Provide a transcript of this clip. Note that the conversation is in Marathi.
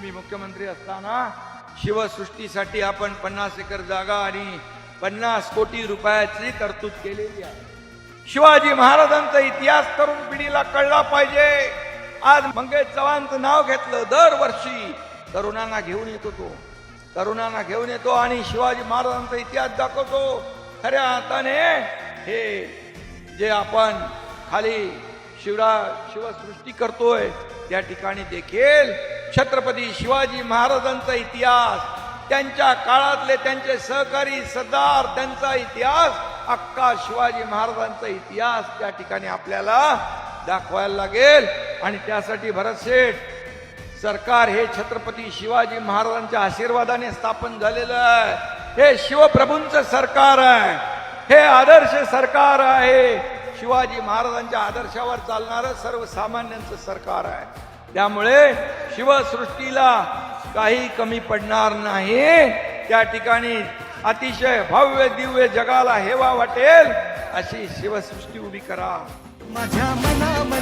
मी मुख्यमंत्री असताना शिवसृष्टीसाठी आपण पन्नास एकर जागा आणि पन्नास कोटी रुपयाची तरतूद केलेली आहे. शिवाजी महाराजांचा इतिहास तरुण पिढीला कळला पाहिजे. आज मंगेश चव्हाणचं नाव घेतलं दरवर्षी. तरुणांना घेऊन येतो तो. तरुणांना घेऊन येतो आणि शिवाजी महाराजांचा इतिहास दाखवतो. खऱ्या अर्थाने हे जे आपण खाली शिवरा शिवसृष्टी करतोय त्या ठिकाणी देखील छत्रपती शिवाजी महाराजांचा इतिहास त्यांच्या काळातले त्यांचे सहकारी सरदार त्यांचा इतिहास अक्का शिवाजी महाराजांचा इतिहास त्या ठिकाणी आपल्याला दाखवायला लागेल. आणि त्यासाठी भरत शेठ सरकार हे छत्रपती शिवाजी महाराजांच्या आशीर्वादाने स्थापन झालेलं आहे. हे शिवप्रभूंचं सरकार आहे. हे आदर्श सरकार आहे. शिवाजी महाराजांच्या आदर्शावर चालणारं सर्वसामान्यांचं सरकार आहे. त्यामुळे शिवसृष्टीला काही कमी पडणार नाही. त्या ठिकाणी अतिशय भव्य दिव्य जगाला हेवा वाटेल अशी शिवसृष्टी उभी करा. माझ्या मनामध्ये